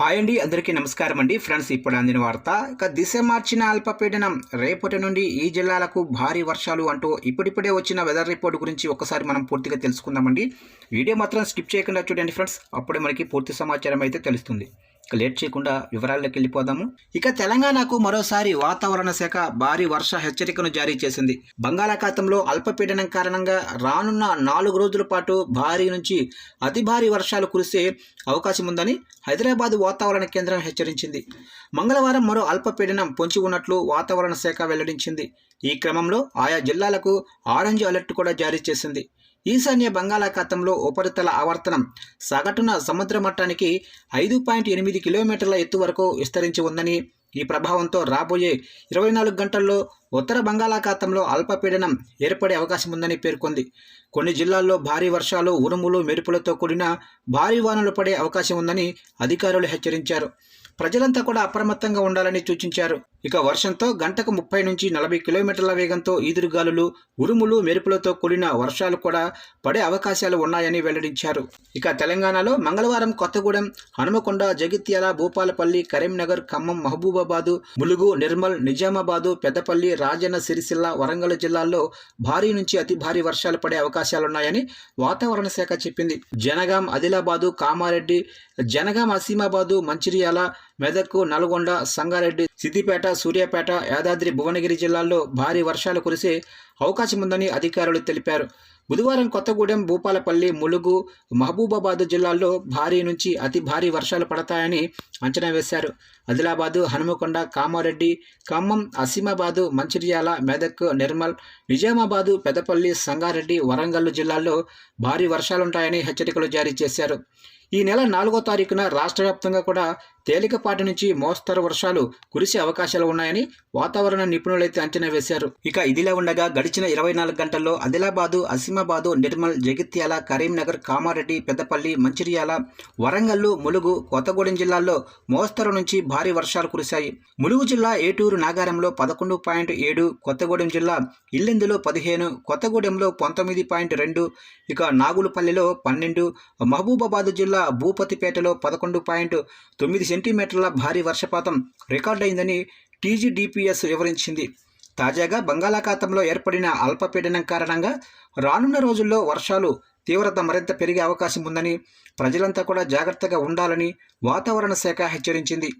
Hi అండి అందరికీ నమస్కారం అండి. ఫ్రెండ్స్ ఇప్పుడు అందిన వార్త ఇక దిశ మార్చిన అల్పపీడనం రేపటి నుండి ఈ జిల్లాలకు భారీ వర్షాలు అంటూ ఇప్పుడిప్పుడే వచ్చిన వెదర్ రిపోర్ట్ గురించి ఒకసారి మనం పూర్తిగా తెలుసుకుందామండి. వీడియో మాత్రం స్కిప్ చేయకుండా చూడండి ఫ్రెండ్స్. అప్పుడే మనకి పూర్తి సమాచారం అయితే తెలుస్తుంది. లేట్ చేయకుండా వివరాల్లోకి వెళ్ళిపోదాము. ఇక తెలంగాణకు మరోసారి వాతావరణ శాఖ భారీ వర్ష హెచ్చరికను జారీ చేసింది. బంగాళాఖాతంలో అల్పపీడనం కారణంగా రానున్న నాలుగు రోజుల పాటు భారీ నుంచి అతి భారీ వర్షాలు కురిసే అవకాశం ఉందని హైదరాబాద్ వాతావరణ కేంద్రం హెచ్చరించింది. మంగళవారం మరో అల్పపీడనం పొంచి ఉన్నట్లు వాతావరణ శాఖ వెల్లడించింది. ఈ క్రమంలో ఆయా జిల్లాలకు ఆరెంజ్ అలర్ట్ కూడా జారీ చేసింది. ఈశాన్య బంగాళాఖాతంలో ఉపరితల ఆవర్తనం సగటున సముద్ర మట్టానికి ఐదు పాయింట్ ఎనిమిది కిలోమీటర్ల ఎత్తు వరకు విస్తరించి ఉందని ఈ ప్రభావంతో రాబోయే ఇరవై నాలుగు గంటల్లో ఉత్తర బంగాళాఖాతంలో అల్పపీడనం ఏర్పడే అవకాశం ఉందని పేర్కొంది. కొన్ని జిల్లాల్లో భారీ వర్షాలు ఉరుములు మెరుపులతో కూడిన భారీ వానలు పడే అవకాశం ఉందని అధికారులు హెచ్చరించారు. ప్రజలంతా కూడా అప్రమత్తంగా ఉండాలని సూచించారు. ఇక వర్షంతో గంటకు ముప్పై నుంచి నలభై కిలోమీటర్ల వేగంతో ఈదురుగాలులు ఉరుములు మెరుపులతో కూడిన వర్షాలు కూడా పడే అవకాశాలు ఉన్నాయని వెల్లడించారు. ఇక తెలంగాణలో మంగళవారం కొత్తగూడెం హనుమకొండ జగిత్యాల భూపాలపల్లి కరీంనగర్ ఖమ్మం మహబూబాబాదు ములుగు నిర్మల్ నిజామాబాదు పెద్దపల్లి రాజన్న సిరిసిల్ల వరంగల్ జిల్లాల్లో భారీ నుంచి అతి భారీ వర్షాలు పడే అవకాశాలున్నాయని వాతావరణ శాఖ చెప్పింది. జనగాం ఆదిలాబాదు కామారెడ్డి జనగాం అసీమాబాదు మంచిర్యాల మెదక్ నల్గొండ సంగారెడ్డి సిద్దిపేట సూర్యాపేట యాదాద్రి భువనగిరి జిల్లాల్లో భారీ వర్షాలు కురిసే అవకాశం ఉందని అధికారులు తెలిపారు. బుధవారం కొత్తగూడెం భూపాలపల్లి ములుగు మహబూబాబాద్ జిల్లాల్లో భారీ నుంచి అతి భారీ వర్షాలు పడతాయని అంచనా వేశారు. ఆదిలాబాదు హనుమకొండ కామారెడ్డి ఖమ్మం అసీమాబాదు మంచిర్యాల మెదక్ నిర్మల్ నిజామాబాదు పెదపల్లి సంగారెడ్డి వరంగల్ జిల్లాల్లో భారీ వర్షాలుంటాయని హెచ్చరికలు జారీ చేశారు. ఈ నెల నాలుగో తారీఖున రాష్ట్ర వ్యాప్తంగా కూడా తేలికపాటి నుంచి మోస్తరు వర్షాలు కురిసే అవకాశాలు ఉన్నాయని వాతావరణ నిపుణులైతే అంచనా వేశారు. ఇక ఇదిలా ఉండగా గడిచిన ఇరవై నాలుగు గంటల్లో ఆదిలాబాదు అసీమాబాదు నిర్మల్ జగిత్యాల కరీంనగర్ కామారెడ్డి పెద్దపల్లి మంచిర్యాల వరంగల్లు ములుగు కొత్తగూడెం జిల్లాల్లో మోస్తరు నుంచి భారీ వర్షాలు కురిశాయి. ములుగు జిల్లా ఏటూరు నాగారంలో పదకొండు పాయింట్ ఏడు కొత్తగూడెం జిల్లా ఇల్లెందులో పదిహేను కొత్తగూడెంలో పంతొమ్మిది పాయింట్ రెండు ఇక నాగులపల్లిలో పన్నెండు మహబూబాబాద్ జిల్లా భూపతిపేటలో పదకొండు పాయింట్ తొమ్మిది సెంటీమీటర్ల భారీ వర్షపాతం రికార్డైందని టీజీడీపీఎస్ వివరించింది. తాజాగా బంగాళాఖాతంలో ఏర్పడిన అల్పపీడనం కారణంగా రానున్న రోజుల్లో వర్షాలు తీవ్రత మరింత పెరిగే అవకాశం ఉందని ప్రజలంతా కూడా జాగ్రత్తగా ఉండాలని వాతావరణ శాఖ హెచ్చరించింది.